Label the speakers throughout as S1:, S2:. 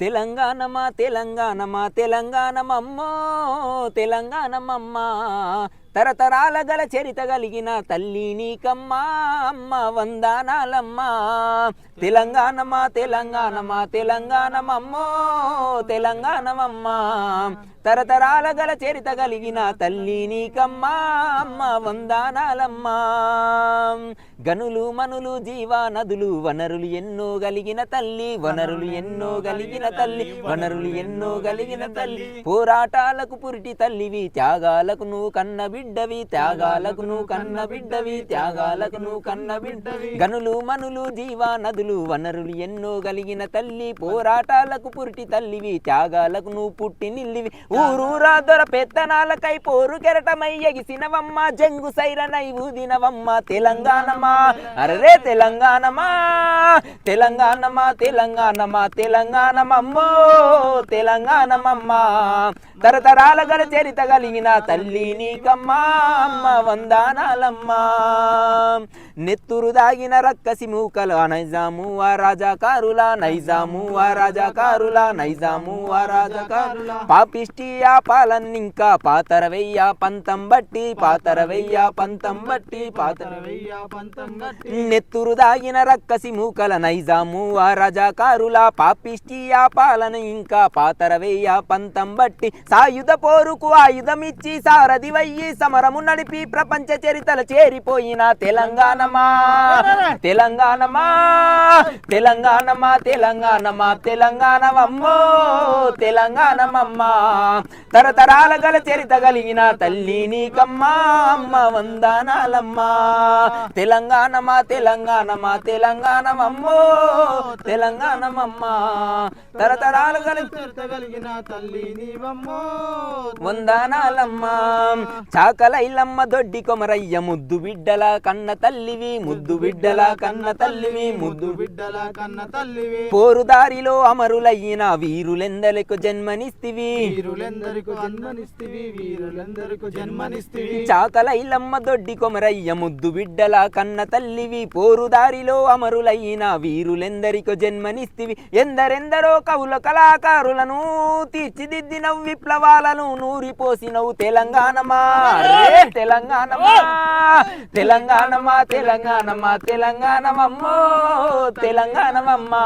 S1: తెలంగాణమా తెలంగాణమా తెలంగాణమమ్మో తెలంగాణమమ్మ. తరతరాల గల చరిత కలిగిన తల్లి నీకమ్మా అమ్మ వందానాలమ్మా. తెలంగాణమా తెలంగాణమా తెలంగాణమమ్మో తెలంగాణమమ్మ. తరతరాల గల చరిత కలిగిన తల్లి నీకమ్మా అమ్మ వందానాలమ్మా. గనులు మనులు జీవా నదులు వనరులు ఎన్నో కలిగిన తల్లి వనరులు ఎన్నో కలిగిన తల్లి వనరులు ఎన్నో కలిగిన తల్లి. పోరాటాలకు పురిటి తల్లివి త్యాగాలకు నువ్వు కన్న బిడ్డవి త్యాగాలకు నువ్వు కన్న బిడ్డవి త్యాగాలకు నువ్వు కన్న బిడ్డవి. గనులు మనులు జీవా నదులు వనరులు ఎన్నో కలిగిన తల్లి పోరాటాలకు పురిటి తల్లివి త్యాగాలకు నువ్వు పుట్టి నిల్లివి. ఊరూరా దొర పెత్తనాలకై పోరు కెరటమై ఎగిసినవమ్మ జంగు సైరనై ఊదినవమ్మ తెలంగాణమా అరే తెలంగాణమా తెలంగాణమా తెలంగాణమా తెలంగాణమమ్మో తెలంగాణమమ్మా. తరతరాల గల చరిత కలిగిన తల్లి నీకమ్మా అమ్మ వందానాలమ్మా. నెత్తురు దాగిన రక్కసి మూకలు నైజాము ఆ రాజాకారుల నైజాము ఆ రాజాకారుల నైజాము ఆ రాజాకారుల పాపిష్టి ఆ పాలన్నింకా పాతర వెయ్య పంతం బట్టి పాతర వెయ్య పంతం బట్టి పాతర
S2: వెయ్య పంతం
S1: నెత్తురు దాగిన రక్కసి మూకల నైజాము ఆ రజాకారుల పాపిష్టి ఆ పాలన ఇంకా పాతర వేయ పంతం బట్టి. సాయుధ పోరుకు ఆయుధమిచ్చి సారథి వయ్యి సమరము నడిపి ప్రపంచ చరితల చేరిపోయిన తెలంగాణమా. తెలంగాణమా తెలంగాణమా తెలంగాణమా తెలంగాణమమ్మో తెలంగాణమమ్మా. తరతరాల గల చరిత కలిగిన తల్లి నీకమ్మా అమ్మ వందనాలమ్మా. తెలంగాణ తెలంగాణమా తెలంగాణమా తెలంగాణమమ్మో తెలంగాణమమ్మా. తరతరాల గల
S2: చరిత కలిగిన తల్లి నీవమ్మో.
S1: వందనాలమ్మా. చాకలైలమ్మ దొడ్డి కొమరయ్య ముద్దు బిడ్డల కన్న తల్లివి ముద్దు బిడ్డల కన్న తల్లివి ముద్దు బిడ్డ
S2: బిడ్డల కన్న తల్లివి.
S1: పోరుదారిలో అమరులయ్యిన వీరులెందలకు జన్మనిస్తివి.
S2: వీరులెందరికీ జన్మనిస్తివి వీరులెందరికీ జన్మనిస్తివి.
S1: చాకలైలమ్మ దొడ్డి కొమరయ్య ముద్దు బిడ్డల కన్న తల్లివి పోరుదారిలో అమరులైన వీరులెందరికో జన్మనిస్తివి. ఎందరెందరో కవుల కళాకారులను తీర్చిదిద్దినవు విప్లవాలను నూరిపోసినవు తెలంగాణమా. తెలంగాణమా తెలంగాణమా తెలంగాణమా తెలంగాణమమ్మో తెలంగాణమమ్మా.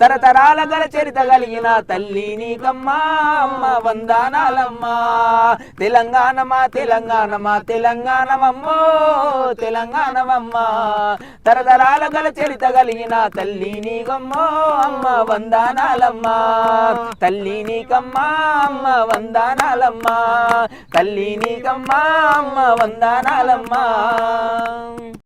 S1: తరతరాల గల చరిత కలిగిన తల్లి నీకమ్మా అమ్మ వందనాలమ్మా. తెలంగాణమా తెలంగాణమా తెలంగాణమమ్మో. అమ్మ. తరతరాల గల చరిత కలిగిన తల్లి నీకమ్మో అమ్మ వందనాలమ్మా. తల్లి నీకమ్మా అమ్మ వందనాలమ్మా. తల్లి నీకమ్మా అమ్మ వందనాలమ్మా.